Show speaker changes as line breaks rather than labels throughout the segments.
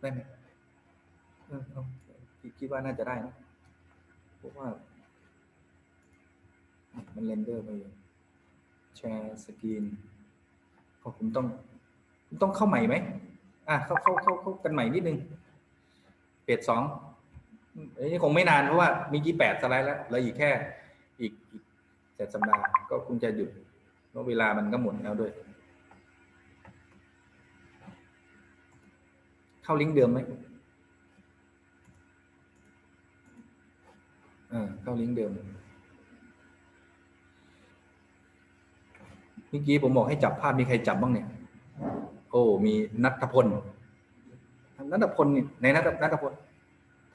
ได้ไหมเออคิดคิดว่าน่าจะได้นะเพราะว่า มันเรนเดอร์ไปแชร์สกรีนพอผมต้องต้องเข้าใหม่ไหมอะเข้าเข้าเข้าเข้ากันใหม่นิดนึงเปดสองอันนี้คงไม่นานเพราะว่ามีกี่แปดสไลด์แล้วแล้วอีกแค่อีกอีกเจ็ดสัปดาห์ก็คงจะหยุดเพราะเวลามันก็หมดแล้วด้วย เข้าลิงก์เดิมไหมเออเข้าลิงก์เดิม เมื่อกี้ผมบอกให้จับภาพมีใครจับบ้างเนี่ย โอ้มีนัทพลนัทพลนี่ในนัทนัทพล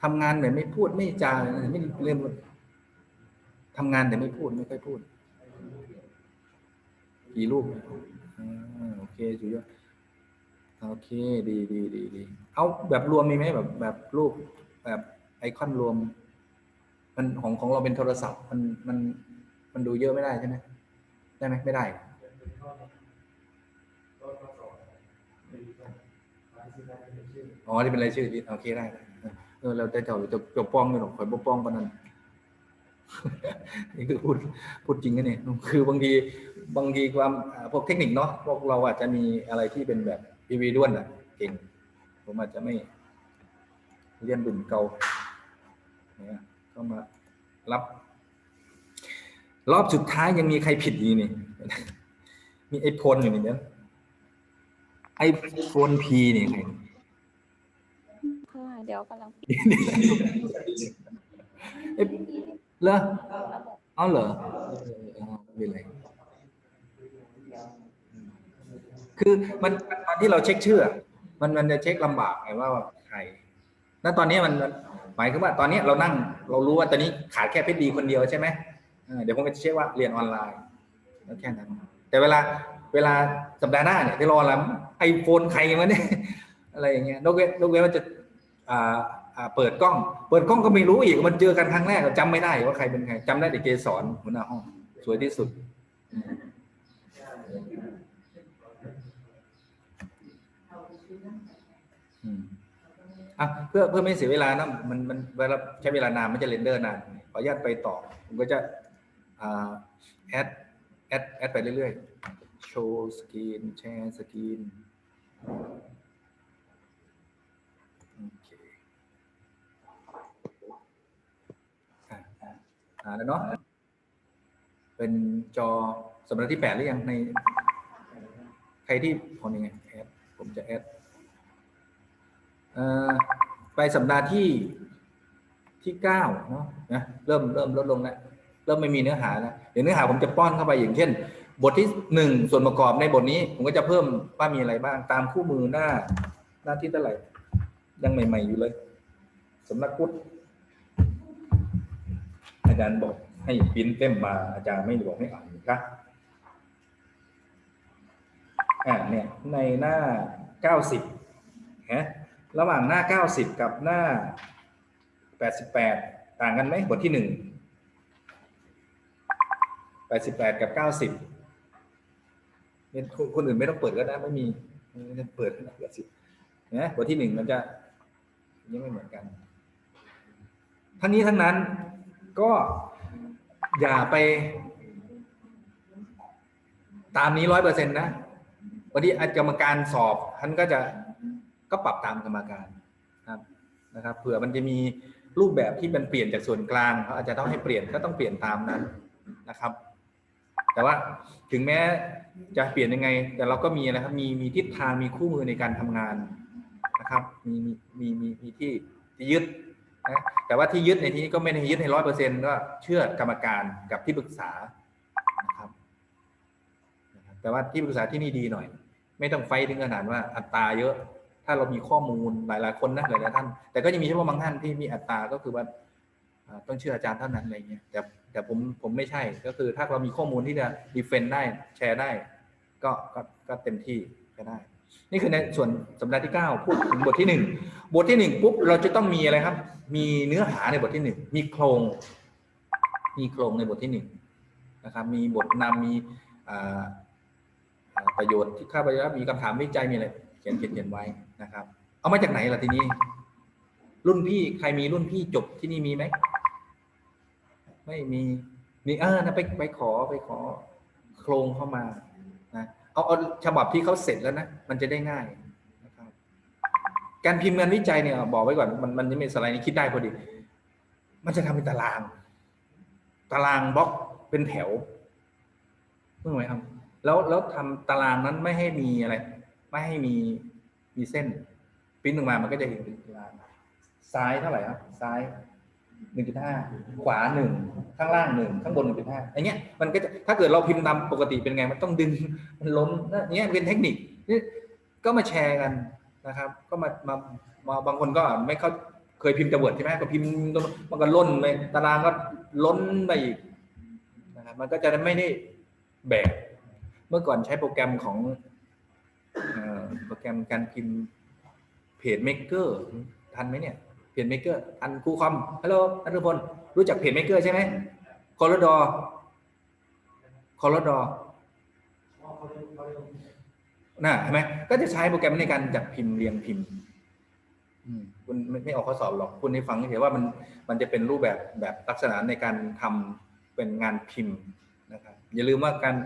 ทำงานแต่ไม่พูดไม่จาไม่เรื่องทำงานแต่ไม่พูดไม่ค่อยพูดกี่รูปอ่าโอเคสุดยอด โอเคดีดีดีดีเอาแบบรวมมีไหมแบบแบบรูปแบบไอคอนรวม มันของของเราเป็นโทรศัพท์มันมันมันดูเยอะไม่ได้ใช่ไหมได้ไหมไม่ได้อ๋อที่เป็นรายชื่อโอเคได้เออเราได้เจ้าจะจะป้องอยู่หรอกคอยปกป้องกันนั่นนี่คือพูดพูดจริงนะเนี่ยคือบางทีบางทีความพวกเทคนิคเนาะพวกเราอาจจะมีอะไรที่เป็นแบบ พีวีด้วนอะเก่ง ผมอาจจะไม่เรียนดุ่นเกาเนี่ยก็มารับ รอบสุดท้ายยังมีใครผิดอีกนี่ มีไอโฟนอยู่นี่เนี่ยไอโฟนพีนี่ใคร
ค่ะเดี๋ยวกำลัง
เอ๊ะเหรอเอาเหรอเออเออเออไม่เป็นไร คือมันตอนที่เราเช็คชื่อ มันมันจะเช็คลำบากไงว่าใครแล้วตอนนี้มันหมายถึงว่าตอนนี้เรานั่งเรารู้ว่าตอนนี้ขาดแค่เพชรดีคนเดียวใช่ไหมเดี๋ยวผมจะเช็คว่าเรียนออนไลน์แล้วแค่นั้น แต่เวลาเวลาสัปดาห์หน้าเนี่ยที่รอแล้วไอโฟนใครมาเนี่ยอะไรอย่างเงี้ยนกเว้นนกเว้นว่าจะอ่าเปิดกล้อง เปิดกล้องก็ไม่รู้อีกมันเจอกันครั้งแรกจำไม่ได้ว่าใครเป็นใครจำได้แต่เกสรหัวหน้าห้อง สวยที่สุด อะเพื่อเพื่อไม่เสียเวลานะมันมันเวลาใช้เวลานานมันจะเรนเดอร์นานขออนุญาตไปต่อ ผมก็จะอ่าแอดแอดแอดไปเรื่อยๆ โชว์สกรีนแชร์สกรีนโอเคอ่าแล้วเนาะเป็นจอสัปดาห์ที่แปดหรือยังใน ใครที่คนยังไงแอดผมจะแอด ไปสัปดาห์ที่ที่เก้าเนาะนะเริ่มเริ่มลดลงแล้วเริ่มไม่มีเนื้อหาแล้วเดี๋ยวเนื้อหาผมจะป้อนเข้าไปอย่างเช่น บทที่หนึ่งส่วนประกอบในบทนี้ ผมก็จะเพิ่มว่ามีอะไรบ้าง ตามคู่มือหน้า หน้าที่เท่าไหร่ยังใหม่ ๆ อยู่เลยสำนักพุทธอาจารย์บอกให้ปริ้นเต็มมาอาจารย์ไม่ได้บอกให้อ่านนะครับอ่าเนี่ยในหน้าเก้าสิบฮะ ระหว่างหน้า 90 กับหน้า 88 ต่างกันไหมบทที่หนึ่ง88 กับ 90เนี่ยคนคนอื่นไม่ต้องเปิดก็ได้ไม่มีไม่ต้องเปิดเปิดสินะบทที่หนึ่งมันจะยังไม่เหมือนกัน ทั้งนี้ทั้งนั้นก็อย่าไป ตามนี้ร้อยเปอร์เซ็นต์นะวันที่กรรมการสอบท่านก็จะ ก็ปรับตามกรรมการครับนะครับเผื่อมันจะมีรูปแบบที่มันเปลี่ยนจากส่วนกลางเขาอาจจะต้องให้เปลี่ยนก็ต้องเปลี่ยนตามนั้นนะครับ แต่ว่าถึงแม้จะเปลี่ยนยังไง แต่เราก็มีนะครับมีมีทิศทางมีคู่มือในการทำงานนะครับมีมีมีมีที่ที่ยึดนะแต่ว่าที่ยึดในที่นี้ก็ไม่ได้ยึดให้ร้อยเปอร์เซ็นต์ก็เชื่อกรรมการกับที่ปรึกษานะครับนะครับแต่ว่าที่ปรึกษาที่นี่ดีหน่อย ไม่ต้องไฟถึงขนาดว่าอัตราเยอะ ถ้าเรามีข้อมูลหลายๆคนนะหลายๆท่าน แต่ก็จะมีเฉพาะบางท่านที่มีอัตราก็คือว่าต้องเชื่ออาจารย์เท่านั้นอะไรเงี้ยแต่แต่ผมผมไม่ใช่ก็คือถ้าเรามีข้อมูลที่จะดีเฟนได้แชร์ได้ ก็ก็ก็เต็มที่ก็ได้ นี่คือในส่วนสัปดาห์ที่ 9 พูดถึงบทที่ 1 บทที่ 1 ปุ๊บเราจะต้องมีอะไรครับ มีเนื้อหาในบทที่ 1 มีโครง มีโครงในบทที่ 1 นะครับ มีบทนำมีประโยชน์ที่ข้าพเจ้ามีคำถามวิจัยมีอะไรเขียนเขียนเขียนไว้ นะครับ เอามาจากไหนล่ะทีนี้ รุ่นพี่ใครมีรุ่นพี่จบที่นี่มีไหมไม่มีมีเออนะไปไปขอไปขอโครงเข้ามานะเอาเอาฉบับที่เขาเสร็จแล้วนะมันจะได้ง่ายนะครับ การพิมพ์งานวิจัยเนี่ย บอกไว้ก่อนมันมันจะมีสไลด์นี้คิดได้พอดี มันจะทำเป็นตาราง ตารางบล็อกเป็นแถวนึกไหมครับแล้วแล้วทำตารางนั้นไม่ให้มีอะไร ไม่ให้มี มีเส้นปิ้นออกมามันก็จะเห็นเป็นตารางซ้ายเท่าไหร่ครับ ซ้ายหนึ่งจุดห้าขวาหนึ่งข้างล่างหนึ่งข้างบนหนึ่งจุดห้าอย่างเงี้ยมันก็จะถ้าเกิดเราพิมพ์ตามปกติเป็นไงมันต้องดึงมันล้นนะเนี้ยเป็นเทคนิคนี่ก็มาแชร์กันนะครับ ก็มามามาบางคนก็ไม่เข้าเคยพิมพ์จะเวิร์ดใช่ไหมก็พิมพ์มันก็ล้นไปตารางก็ล้นไปอีกนะครับมันก็จะไม่ได้แบบ เมื่อก่อนใช้โปรแกรมของ โปรแกรมการพิมพ์เพจเมกเกอร์ทันไหมเนี่ยเพจเมกเกอร์ทันครูคอมฮัลโหลนัทพลรู้จักเพจเมกเกอร์ใช่ไหมคอร์ดอคอร์ดอน่ะเห็นไหมก็จะใช้โปรแกรมในการจัดพิมพ์เรียงพิมพ์คุณไม่ไม่ออกข้อสอบหรอกคุณให้ฟังเฉยว่ามันมันจะเป็นรูปแบบแบบลักษณะในการทำเป็นงานพิมพ์นะครับอย่าลืมว่าการ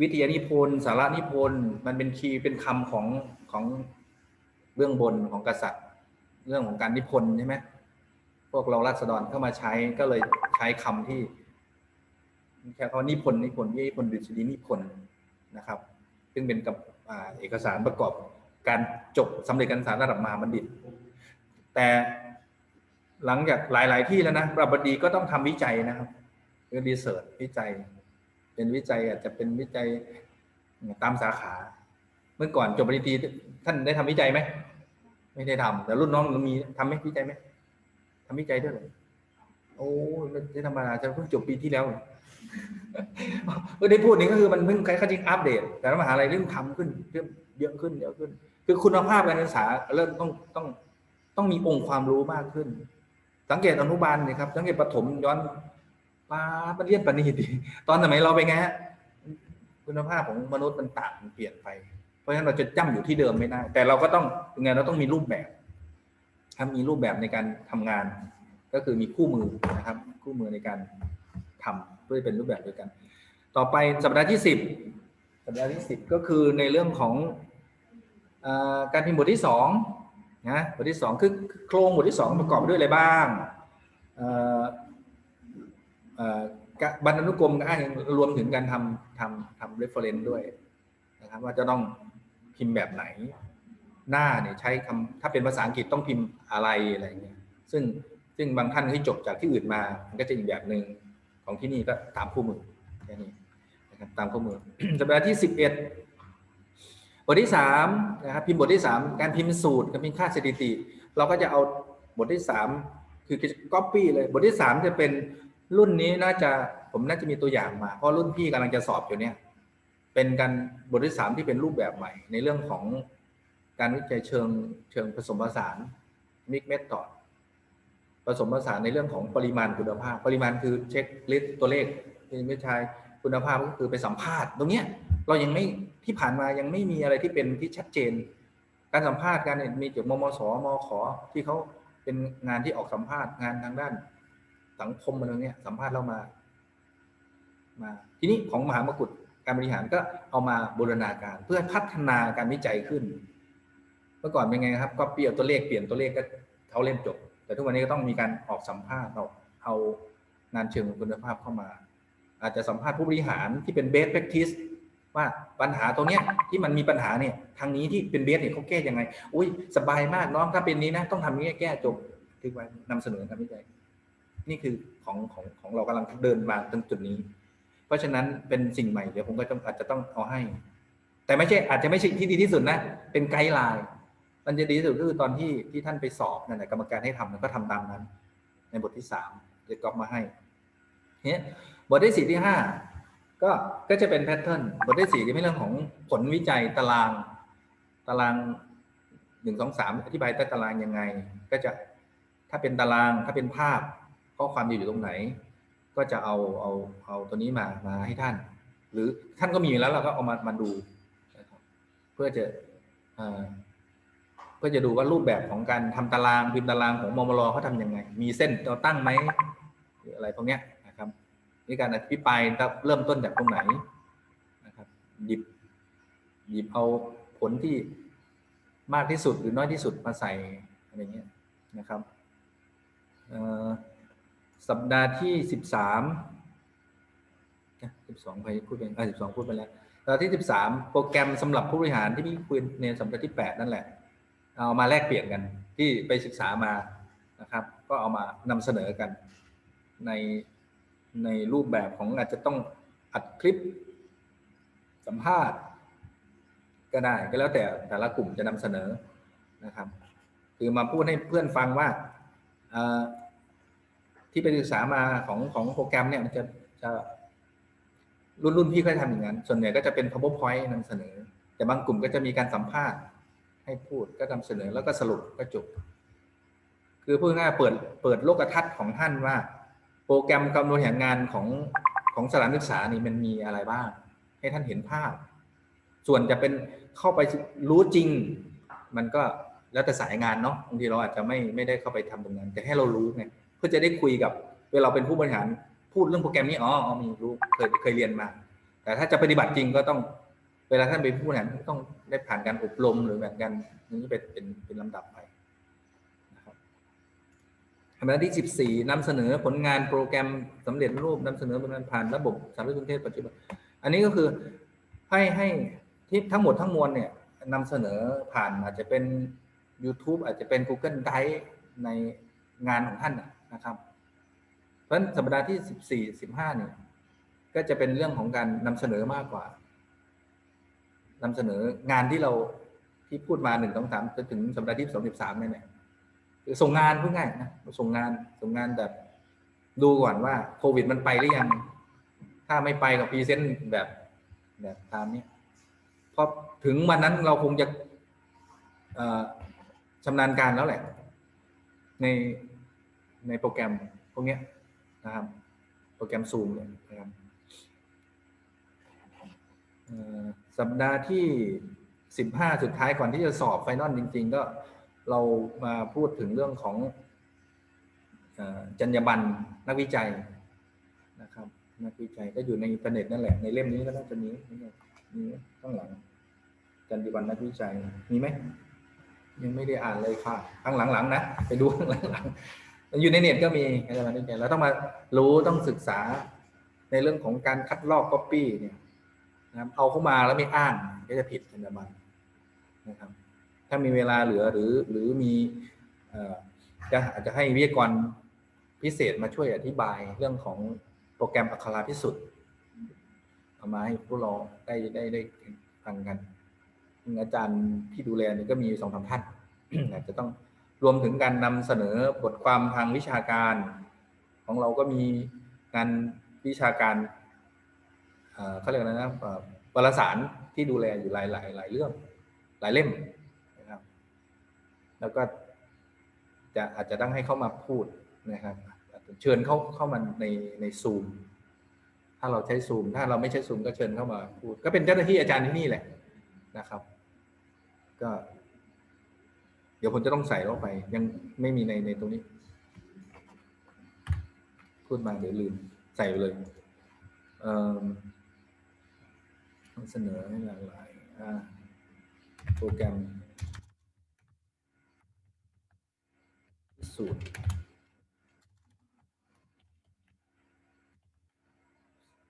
วิทยานิพนธ์สาระนิพนธ์มันเป็นคีย์เป็นคำของของเบื้องบนของกษัตริย์ เรื่องของการนิพนธ์ใช่ไหมพวกเราราษฎรเข้ามาใช้ก็เลยใช้คำที่แค่คำว่านิพนธ์นิพนธ์นิพนธ์ดุษฎีนิพนธ์นะครับ ซึ่งเป็นกับอเอกสารประกอบการจบสำเร็จการศึกษาระดับมหาบัณฑิต แต่หลังจากหลาย ๆ ที่แล้วนะปรับบดีก็ต้องทำวิจัยนะครับคือรีเสิร์ชวิจัย เป็นวิจัยอาจจะเป็นวิจัยตามสาขา เมื่อก่อนจบปริญญาตรีท่านได้ทำวิจัยไหมไม่ได้ทำแต่รุ่นน้องมีทำไหมวิจัยไหมทำวิจัยด้วยหรอโอ้ไม่ได้ธรรมดาจะเพิ่งจบปีที่แล้วเออได้พูดนี่ก็คือมันเพิ่งใครเขาจริงอัปเดต แต่มหาลัยเริ่มทำขึ้นเริ่มเยอะขึ้นเยอะขึ้น คือคุณภาพการศึกษาเริ่มต้องต้องต้องมีองค์ความรู้มากขึ้น สังเกตอนุบาลนี่ครับ สังเกตประถมย้อน ป้าปเรียนปณิติตอนสมัยเราเป็นไงฮะคุณภาพของมนุษย์มันต่างมันเปลี่ยนไป เพราะฉะนั้นเราจะจ้ำอยู่ที่เดิมไม่ได้ แต่เราก็ต้องยังไงเราต้องมีรูปแบบถ้ามีรูปแบบในการทำงาน ก็คือมีคู่มือนะครับ คู่มือในการทำเพื่อเป็นรูปแบบด้วยกัน ต่อไปสัปดาห์ที่สิบสัปดาห์ที่สิบก็คือในเรื่องของอการพิมพ์บทที่สองนะบทที่สองคือโครงบทที่สองประกอบด้วยอะไรบ้าง บรรณานุกรมก็อ้างรวมถึงการทำทำทำ reference ด้วยนะครับ ว่าจะต้องพิมพ์แบบไหน หน้าเนี่ยใช้คำถ้าเป็นภาษาอังกฤษต้องพิมพ์อะไรอะไรอย่างเงี้ยซึ่งซึ่งบางท่านที่จบจากที่อื่นมามันก็จะอีกแบบหนึ่งของที่นี่ก็ตามคู่มือแค่นี้นะครับตามคู่มือสัปดาห์ที่สิบเอ็ดบทที่สามนะครับพิมพ์บทที่สามการพิมพ์สูตรการพิมพ์ค่าสถิติ เราก็จะเอาบทที่สามคือก๊อปปี้เลยบทที่สามจะเป็น รุ่นนี้น่าจะผมน่าจะมีตัวอย่างมา เพราะรุ่นพี่กำลังจะสอบอยู่เนี่ย เป็นการบทที่สามที่เป็นรูปแบบใหม่ ในเรื่องของการวิจัยเชิงเชิงผสมผสานมิกเมธอดผสมผสานในเรื่องของปริมาณคุณภาพ ปริมาณคือเช็คลิสต์ตัวเลขที่ไม่ใช่คุณภาพก็คือไปสัมภาษณ์ตรงเนี้ยเรายังไม่ที่ผ่านมายังไม่มีอะไรที่เป็นที่ชัดเจน การสัมภาษณ์การเนี่ยมีจากมมสมขที่เขาเป็นงานที่ออกสัมภาษณ์งานทางด้าน สังคมอะไรเนี้ยสัมภาษณ์เรามา มา ทีนี้ของมหามกุฏการบริหารก็เอามาบูรณาการเพื่อพัฒนาการวิจัยขึ้น เมื่อก่อนเป็นไงครับ ก็เปลี่ยนตัวเลขเปลี่ยนตัวเลขก็เขาเล่นจบ แต่ทุกวันนี้ก็ต้องมีการออกสัมภาษณ์เอาเอางานเชิงคุณภาพเข้ามา อาจจะสัมภาษณ์ผู้บริหารที่เป็น best practice ว่าปัญหาตรงเนี้ยที่มันมีปัญหาเนี่ย ทางนี้ที่เป็นเบสเนี่ยเขาแก้ยังไง อุ้ยสบายมากน้องถ้าเป็นนี้นะ ต้องทำนี้แก้จบทึกไว้นำเสนอการวิจัย นี่คือของของของเรากำลังเดินมาตรงจุดนี้ เพราะฉะนั้นเป็นสิ่งใหม่เดี๋ยวผมก็ต้องอาจจะต้องเอาให้ แต่ไม่ใช่อาจจะไม่ใช่ที่ดีที่สุดนะ เป็นไกด์ไลน์มันจะดีที่สุดก็คือตอนที่ที่ท่านไปสอบนั่นแหละกรรมการให้ทำก็ทำตามนั้น ในบทที่สามจะก๊อปมาให้เนี่ยบทที่สี่ที่ห้าก็ก็จะเป็นแพทเทิร์นบทที่สี่จะเป็นเรื่องของผลวิจัยตาราง ตารางหนึ่งสองสามอธิบายตารางยังไง ก็จะถ้าเป็นตารางถ้าเป็นภาพ ข้อความจะอยู่ตรงไหน ก็จะเอาเอาเอาตัวนี้มามาให้ท่าน หรือท่านก็มีแล้วเราก็เอามามาดูนะครับเพื่อจะเอ่อพื่อจะดูว่ารูปแบบของการทำตารางพิมพ์ตารางของมมรเขาทำยังไง มีเส้นเราตั้งไหมหรืออะไรพวกเนี้ยนะครับนี่การอภิปรายเริ่มต้นจากตรงไหนนะครับหยิบหยิบเอาผลที่มากที่สุดหรือน้อยที่สุดมาใส่อะไรเงี้ยนะครับ เอ่อ สัปดาห์ที่สิบสามสิบสองไปพูดไปอ่าสิบสองพูดไปแล้วสัปดาห์ที่สิบสามโปรแกรมสำหรับผู้บริหารที่พี่คุยในสัปดาห์ที่แปดนั่นแหละ เอามาแลกเปลี่ยนกันที่ไปศึกษามานะครับ ก็เอามานำเสนอกัน ในในรูปแบบของอาจจะต้องอัดคลิปสัมภาษณ์ ก็ได้ก็แล้วแต่แต่ละกลุ่มจะนำเสนอนะครับ คือมาพูดให้เพื่อนฟังว่าอ่อ ที่ไปศึกษามาของของโปรแกรมเนี่ยมันจะจะรุ่นรุ่นพี่ก็ทำอย่างนั้น ส่วนใหญ่ก็จะเป็น powerpoint นำเสนอ แต่บางกลุ่มก็จะมีการสัมภาษณ์ ให้พูดก็นำเสนอแล้วก็สรุปก็จบ คือพูดง่ายๆเปิดเปิดโลกทัศน์ของท่านว่า โปรแกรมการบริหารงานของของสถานศึกษานี่มันมีอะไรบ้าง ให้ท่านเห็นภาพ ส่วนจะเป็นเข้าไปรู้จริง มันก็แล้วแต่สายงานเนาะบางทีเราอาจจะไม่ไม่ได้เข้าไปทำตรงนั้น แต่ให้เรารู้ไง เพื่อจะได้คุยกับเวลาเราเป็นผู้บริหารพูดเรื่องโปรแกรมนี้อ๋ออมีรู้เคยเคยเรียนมา แต่ถ้าจะปฏิบัติจริงก็ต้อง เวลาท่านเป็นผู้บริหารต้องได้ผ่านการอบรมหรือแบบกันนี้เป็นเป็นเป็นลำดับไปนะครับอันที่14นำเสนอผลงานโปรแกรมสำเร็จรูปนำเสนอผลงานผ่านระบบสารสนเทศปัจจุบัน อันนี้ก็คือให้ให้ที่ทั้งหมดทั้งมวลเนี่ยนำเสนอผ่านอาจจะเป็น YouTube อาจจะเป็น Google Drive ในงานของท่าน นะครับเพราะฉะนั้นสัปดาห์ที่14 15เนี่ยก็จะเป็นเรื่องของการนำเสนอมากกว่านำเสนองานที่เราที่พูดมาหนึ่งสองสามจนถึงสัปดาห์ที่สองสิบสามเนี่ยคือส่งงานพูดง่ายนะส่งงานส่งงานแบบดูก่อนว่าโควิดมันไปหรือยัง ถ้าไม่ไปกับพรีเซนต์แบบแบบตามนี้พอถึงวันนั้นเราคงจะชำนาญการแล้วแหละ ใน ในโปรแกรมพวกนี้นะครับ โปรแกรมซูมเนี่ยนะครับสัปดาห์ที่สิบห้าสุดท้ายก่อนที่จะสอบไฟนอลจริง ๆ ก็เรามาพูดถึงเรื่องของจรรยาบรรณนักวิจัยนะครับนักวิจัยก็อยู่ในอินเทอร์เน็ตนั่นแหละในเล่มนี้ก็น่าจะมีมีข้างหลังจรรยาบรรณนักวิจัยมีไหมยังไม่ได้อ่านเลยค่ะ ข้างหลังๆนะไปดูข้างหลัง อยู่ในเน็ตก็มีจรรยาบนักวิจัยเราต้องมารู้ต้องศึกษาในเรื่องของการคัดลอกก๊อปปี้เนี่ยนะครับเอาเข้ามาแล้วไม่อ้างก็จะผิดจรรยาบรรณนะครับ ถ้ามีเวลาเหลือหรือหรือมีอจะอาจจะให้วิทยากรพิเศษมาช่วยอธิบายเรื่องของโปรแกรมอักขราพิสุทธิ์เอามาให้ผู้เราได้ได้ได้ฟังกันอาจารย์ที่ดูแลนี่ก็มีสองสามท่านอาจจะต้อง รวมถึงการนำเสนอบทความทางวิชาการ ของเราก็มีงานวิชาการเขาเรียกอะไรนะวารสารที่ดูแลอยู่หลายหลายหลายเรื่องหลายเล่มนะครับ แล้วก็จะอาจจะต้องให้เข้ามาพูดนะครับเชิญเข้าเข้ามาในในซูมถ้าเราใช้ซูมถ้าเราไม่ใช้ซูมก็เชิญเข้ามาพูด ก็เป็นเจ้าหน้าที่อาจารย์ที่นี่แหละนะครับ ก็ ดี๋ยวผมจะต้องใส่เข้าไป ยังไม่มีในในตรงนี้ พูดมาเดี๋ยวลืม ใส่ไปเลยเอ่อเสนอให้หลากหลายโปรแกรม สูตร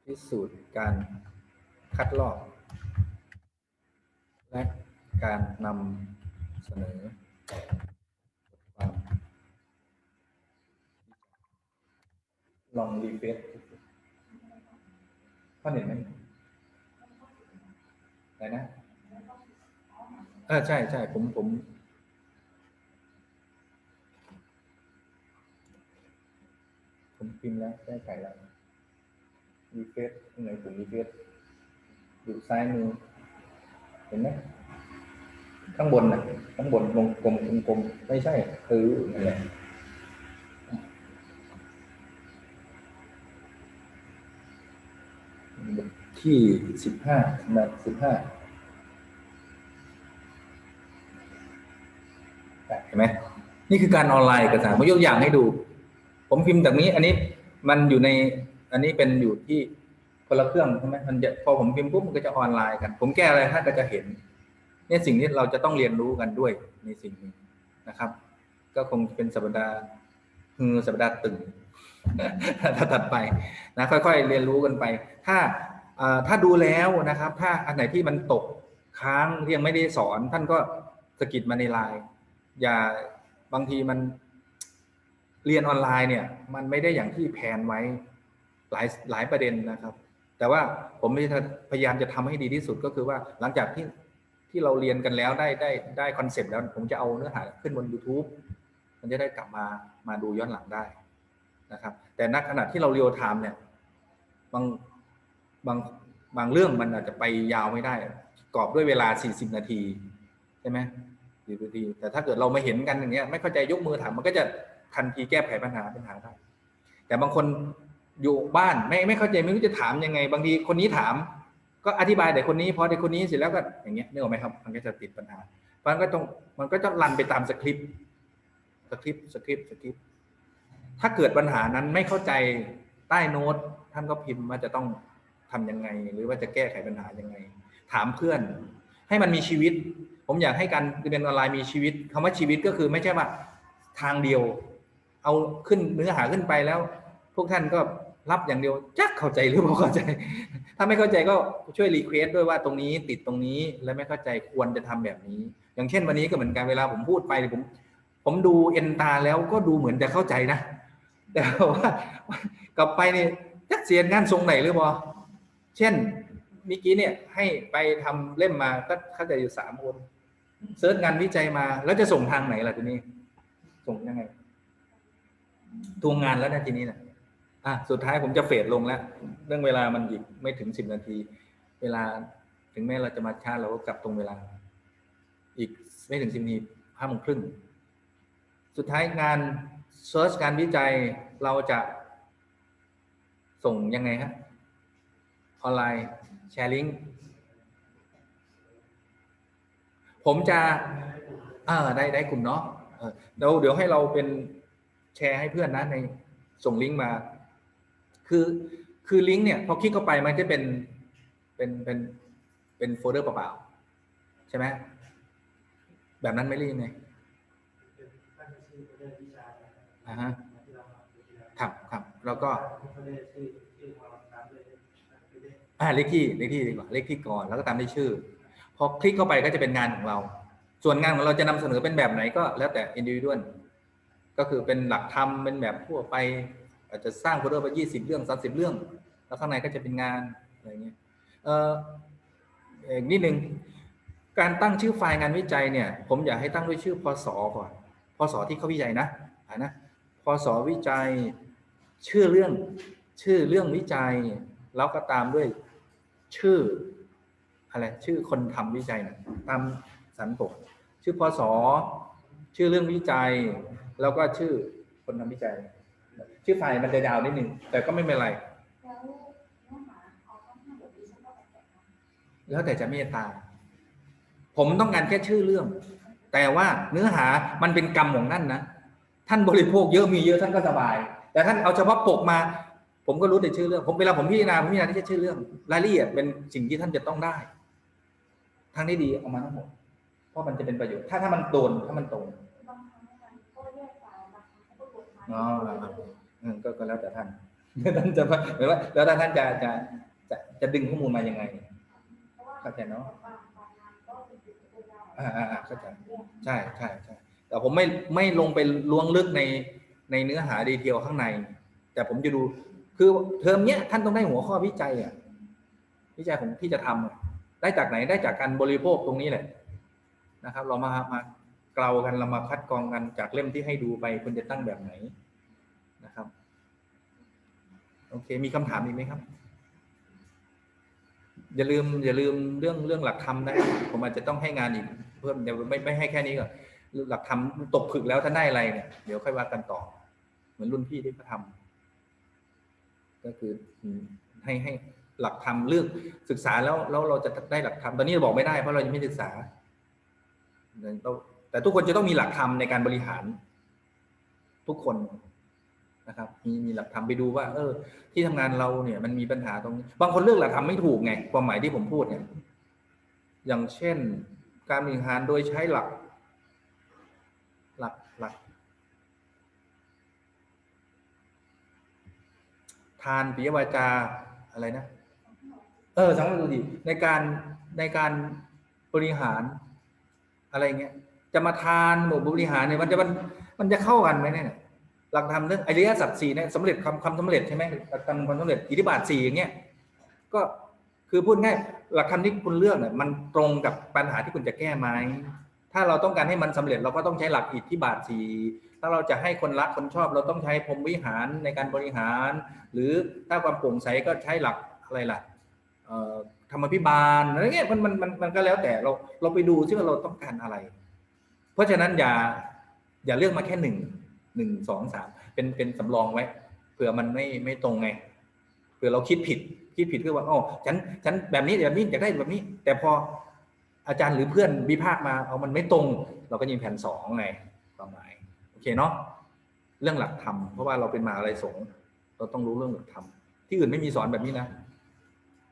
พิสูจน์การคัดลอก และการนำเสนอ ลองรีเฟซข้อเห็นไหมไหนนะเออใช่ใช่ผมผมผมพิมพ์แล้วแก้ไขแล้วรีเฟซตรงไหนผมรีเฟซอยู่ซ้ายมือเห็นไหม ข้างบนน่ะข้างบนวงกลมวงกลมไม่ใช่คือนั่นแหละที่สิบห้าแบบสิบห้าเห็นไหมนี่คือการออนไลน์เอกสารผมยกอย่างให้ดู ผมพิมพ์จากนี้ อันนี้มันอยู่ใน อันนี้เป็นอยู่ที่คนละเครื่องใช่ไหมมันจะพอผมพิมพ์ปุ๊บมันก็จะออนไลน์กัน ผมแก้อะไรท่านก็จะเห็น เนี่ยสิ่งที่เราจะต้องเรียนรู้กันด้วยในสิ่งนี้นะครับ ก็คงเป็นสัปดาห์ฮือสัปดาห์ตึงถ้าถัดไปนะค่อยๆเรียนรู้กันไป ถ้าถ้าดูแล้วนะครับ ถ้าอันไหนที่มันตกค้างที่ยังไม่ได้สอน ท่านก็สะกิดมาในไลน์อย่าบางทีมันเรียนออนไลน์เนี่ย มันไม่ได้อย่างที่แผนไว้หลายหลายประเด็นนะครับ แต่ว่าผมพยายามจะทำให้ดีที่สุดก็คือว่าหลังจากที่ ที่เราเรียนกันแล้วได้ได้ได้คอนเซปต์แล้วผมจะเอาเนื้อหาขึ้นบน YouTube มันจะได้กลับมามาดูย้อนหลังได้นะครับ แต่ณขณะที่เราเรียลไทม์เนี่ยบางบางบางเรื่องมันอาจจะไปยาวไม่ได้ กรอบด้วยเวลา 40 นาทีใช่ไหมสี่นาทีแต่ถ้าเกิดเรามาเห็นกันอย่างเงี้ยไม่เข้าใจยกมือถามมันก็จะทันทีแก้ไขปัญหาปัญหาได้แต่บางคนอยู่บ้านไม่ไม่เข้าใจไม่รู้จะถามยังไง บางทีคนนี้ถาม ก็อธิบายแต่คนนี้พอแต่คนนี้เสร็จแล้วก็อย่างเงี้ยนึกออกไหมครับมันก็จะติดปัญหาเพราะฉะนั้นก็ต้องมันก็จะรันไปตามสคริปต์สคริปต์สคริปต์สคริปต์ถ้าเกิดปัญหานั้นไม่เข้าใจใต้โน้ตท่านก็พิมพ์ว่าจะต้องทำยังไง หรือว่าจะแก้ไขปัญหายังไง ถามเพื่อน ให้มันมีชีวิต ผมอยากให้การเรียนออนไลน์มีชีวิตคำว่าชีวิตก็คือไม่ใช่ว่าทางเดียว เอาขึ้นเนื้อหาขึ้นไปแล้ว พวกท่านก็ รับอย่างเดียวจักเข้าใจหรือไม่เข้าใจ ถ้าไม่เข้าใจก็ช่วยรีเควสด้วยว่าตรงนี้ติดตรงนี้และไม่เข้าใจควรจะทำแบบนี้ อย่างเช่นวันนี้ก็เหมือนกันเวลาผมพูดไปผม ผมดูเอ็นตาแล้วก็ดูเหมือนจะเข้าใจนะ แต่ว่ากลับไปเนี่ยจักเสียนงานทรงไหนหรือเปล่าเช่นเมื่อกี้เนี่ยให้ไปทำเล่มมาก็เข้าใจอยู่สามคนเซิร์ชงานวิจัยมา แล้วจะส่งทางไหนล่ะทีนี้ ส่งยังไงทวงงานแล้วนะทีนี้นะ อะสุดท้ายผมจะเฟดลงแล้ว เรื่องเวลามันอีกไม่ถึงสิบนาที เวลาถึงแม้เราจะมาช้าเราก็กลับตรงเวลา อีกไม่ถึงสิบนาทีห้าโมงครึ่งสุดท้ายงานเซิร์ชการวิจัยเราจะส่งยังไงฮะออนไลน์แชร์ลิงก์ผมจะอ่าได้ได้กลุ่มเนาะเออเดี๋ยวเดี๋ยวให้เราเป็นแชร์ให้เพื่อนนะในส่งลิงก์มา คือคือลิงก์เนี่ยพอคลิกเข้าไปมันจะเป็นเป็นเป็นเป็นโฟลเดอร์เปล่าๆใช่ไหมแบบนั้นไม่รีบไงอ่าฮะครับครับแล้วก็อ่าเลขที่เลขที่ดีกว่าเลขที่ก่อนแล้วก็ตามด้วยชื่อ พอคลิกเข้าไปก็จะเป็นงานของเรา ส่วนงานของเราจะนำเสนอเป็นแบบไหนก็แล้วแต่ individual ก็คือเป็นหลักธรรมเป็นแบบทั่วไป อาจจะสร้างโฟลเดอร์ไปยี่สิบเรื่องสามสิบเรื่อง แล้วข้างในก็จะเป็นงานอะไรเงี้ยเอ่ออีกนิดนึงการตั้งชื่อไฟล์งานวิจัยเนี่ย ผมอยากให้ตั้งด้วยชื่อพศก่อนพศที่เขาวิจัยนะนะพศวิจัยชื่อเรื่องชื่อเรื่องวิจัย แล้วก็ตามด้วยชื่ออะไรชื่อคนทำวิจัยนะตามสันปกชื่อพศชื่อเรื่องวิจัย แล้วก็ชื่อคนทำวิจัย ชื่อไฟล์มันจะยาวนิดหนึ่งแต่ก็ไม่เป็นไร
แล้วแต่
จะเมตตา ผมต้องการแค่ชื่อเรื่อง แต่ว่าเนื้อหามันเป็นกรรมของท่านนะ ท่านบริโภคเยอะมีเยอะท่านก็สบาย แต่ท่านเอาเฉพาะปกมา ผมก็รู้แต่ชื่อเรื่อง ผมเวลาผมพิจารณาผมพิจารณาที่จะชื่อเรื่อง รายละเอียดเป็นสิ่งที่ท่านจะต้องได้ทางนี้ดีเอามาทั้งหมด เพราะมันจะเป็นประโยชน์ ถ้าถ้ามันโดนถ้ามันตรง
มันก็แยกสายบางครั้งก็รวมมา
อ๋อครับก็ก็แล้วแต่ท่านท่านจะหรือว่า แล้วแต่ท่านจะจะจะจะดึงข้อมูลมายังไง
เพราะว่า
เข้าใจเนาะ
บางบางงานน
อ่าอ่าเข้าใจใช่ใช่ใช่แต่ผมไม่ไม่ลงไปล้วงลึกในในเนื้อหาดีเทลข้างใน แต่ผมจะดูคือเทอมเนี้ยท่านต้องได้หัวข้อวิจัยอะวิจัยของที่จะทำอะได้จากไหนได้จากการบริโภคตรงนี้แหละนะครับ เรามามา เกลากันเรามาคัดกรองกันจากเล่มที่ให้ดูไปคุณจะตั้งแบบไหนนะครับโอเค มีคำถามอีกไหมครับ อย่าลืม อย่าลืมเรื่องเรื่องหลักธรรมนะครับผมอาจจะต้องให้งานอีก เพิ่มเดี๋ยวไม่ไม่ให้แค่นี้ก่อนหลักธรรมตกผึกแล้วท่านได้อะไรเนี่ยเดี๋ยวค่อยว่ากันต่อ เหมือนรุ่นพี่ที่เขาทำก็คือให้ให้หลักธรรมเลือกศึกษาแล้วแล้วเราจะได้หลักธรรมตอนนี้บอกไม่ได้เพราะเรายังไม่ศึกษาเรา แต่ทุกคนจะต้องมีหลักธรรมในการบริหาร ทุกคนนะครับ มีมีหลักธรรมไปดูว่า เออ ที่ทำงานเราเนี่ย มันมีปัญหาตรงนี้บางคนเลือกหลักธรรมไม่ถูกไงความหมายที่ผมพูดเนี่ย อย่างเช่น การบริหารโดยใช้หลัก หลักหลักทานปิยวาจาอะไรนะ เออสังเกตดูดิในการในการบริหารอะไรเงี้ย จะมาทานหมดบริหารเนี่ยมันจะมันมันจะเข้ากันไหมเนี่ยหลักธรรมเรื่องอริยสัจสี่เนี่ยสำเร็จความความสำเร็จใช่ไหมหลักธรรมความสำเร็จอิทธิบาทสี่อย่างเงี้ยก็คือพูดง่ายหลักธรรมที่คุณเลือกเนี่ยมันตรงกับปัญหาที่คุณจะแก้ไหมถ้าเราต้องการให้มันสำเร็จเราก็ต้องใช้หลักอิทธิบาทสี่ถ้าเราจะให้คนรักคนชอบ เราต้องใช้พรหมวิหารในการบริหาร หรือถ้าความโปร่งใสก็ใช้หลักอะไรล่ะธรรมพิบาลอะไรเงี้ยมันมันมันมันก็แล้วแต่เราเราไปดูที่ว่าเราต้องการอะไร เพราะฉะนั้นอย่าอย่าเลือกมาแค่หนึ่งหนึ่งสองสามเป็นเป็นสำรองไว้เผื่อมันไม่ไม่ตรงไงเผื่อเราคิดผิด คิดผิดคือว่าอ๋อฉันฉันแบบนี้แบบนี้อยากได้แบบนี้ แต่พออาจารย์หรือเพื่อนวิพากมาเอามันไม่ตรง เราก็ยิงแผ่นสองไงความหมายโอเคเนาะเรื่องหลักธรรมเพราะว่าเราเป็นมหาอะไรสงฆ์เราต้องรู้เรื่องหลักธรรมที่อื่นไม่มีสอนแบบนี้นะ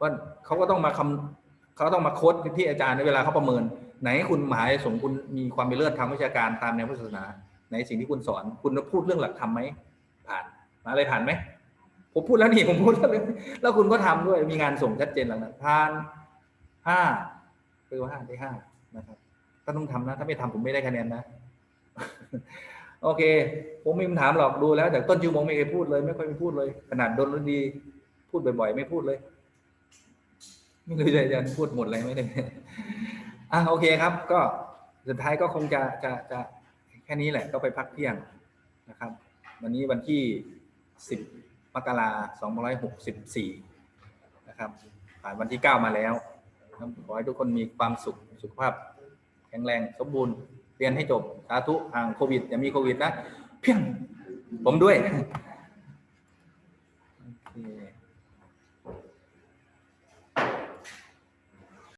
ว่าเขาก็ต้องมาคำเขาต้องมาโค้ดที่อาจารย์ในเวลาเขาประเมิน ไหนคุณหมหาสงคุณมีความเป็นเลิศทางวิชาการตามแนวพุทธศาสนา ในสิ่งที่คุณสอน คุณพูดเรื่องหลักธรรมไหมผ่านมาอะไรผ่านไหมผมพูดแล้วนี่ผมพูดแล้วแล้วคุณก็ทำด้วยมีงานส่งชัดเจนหลังนั้นผ่านห้าคือว่าห้าได้ห้านะครับก็ต้องทำนะ ถ้าไม่ทำผมไม่ได้คะแนนนะ โอเค ผมไม่มีคำถามหรอกดูแล้วจากต้นชั่วโมงไม่เคยพูดเลย ไม่ค่อยมีพูดเลย ขนาดโดนรดี พูดบ่อยๆ ไม่พูดเลย ไม่รู้จจะพูดหมดเลยไม่ได้ อะโอเคครับ ก็สุดท้ายก็คงจะจะจะแค่นี้แหละก็ไปพักเที่ยงนะครับ วันนี้วันที่สิบมกราสองร้อยหกสิบสี่นะครับ ผ่านวันที่เก้ามาแล้วขอให้ทุกคนมีความสุขสุขภาพ แข็งแรงสมบูรณ์เรียนให้จบสาธุห่างโควิดอย่ามีโควิดนะเพียงผมด้วย